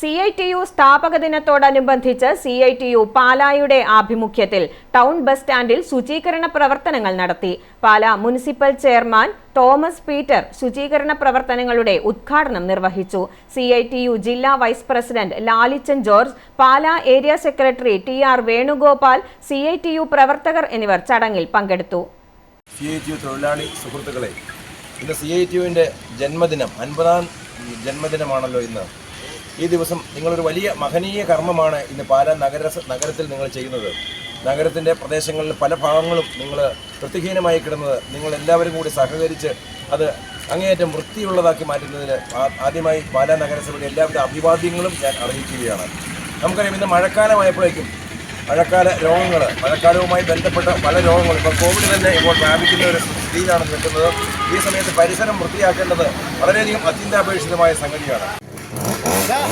C I T U സ്ഥാപക ദിനത്തോടനുബന്ധിച്ച് C I T U പാലായുടെ ആഭിമുഖ്യത്തിൽ ടൗൺ ബസ് സ്റ്റാൻഡിൽ ശുചീകരണ പ്രവർത്തനങ്ങൾ നടത്തി. Pala municipal chairman Thomas Peter ശുചീകരണ പ്രവർത്തനങ്ങളുടെ ഉദ്ഘാടനം നിർവഹിച്ചു. സി ഐ ടി യു ജില്ലാ vice president Lalichan George Pala area secretary T R Venugopal C I T U പ്രവർത്തകർ എന്നിവർ ചടങ്ങിൽ പങ്കെടുത്തു. സി ഐ ടി യു തൊഴിലാളി സുഹൃത്തുക്കളെ ഇന്ന് സി ഐ ടി യുവിന്റെ ജന്മദിനം അൻപതാം ജന്മദിനമാണല്ലോ ഇന്ന്. ഈ ദിവസം നിങ്ങളൊരു വലിയ മഹനീയ കർമ്മമാണ് ഇന്ന് പാലാ നഗര നഗരത്തിൽ നിങ്ങൾ ചെയ്യുന്നത്. നഗരത്തിന്റെ പ്രദേശങ്ങളിൽ പല ഭാഗങ്ങളും നിങ്ങൾ വൃത്തിഹീനമായി കിടന്നത് നിങ്ങൾ എല്ലാവരും കൂടി സഹകരിച്ച് അത് അങ്ങേയറ്റം വൃത്തിയുള്ളതാക്കി മാറ്റുന്നതിന് ആദ്യമായി പാലാ നഗരസഭയുടെ എല്ലാവിധ അഭിവാദ്യങ്ങളും ഞാൻ അറിയിക്കുകയാണ്. നമുക്കറിയാം ഇന്ന് മഴക്കാലമായപ്പോഴേക്കും മഴക്കാല രോഗങ്ങൾ മഴക്കാലവുമായി ബന്ധപ്പെട്ട പല രോഗങ്ങൾ. ഇപ്പോൾ കോവിഡ് തന്നെ ഇപ്പോൾ വ്യാപിക്കുന്ന ഒരു സ്ഥിതിയിലാണ് നിൽക്കുന്നത്. ഈ സമയത്ത് പരിസരം വൃത്തിയാക്കേണ്ടത് വളരെയധികം അത്യന്താപേക്ഷിതമായ സംഗതിയാണ്. 자.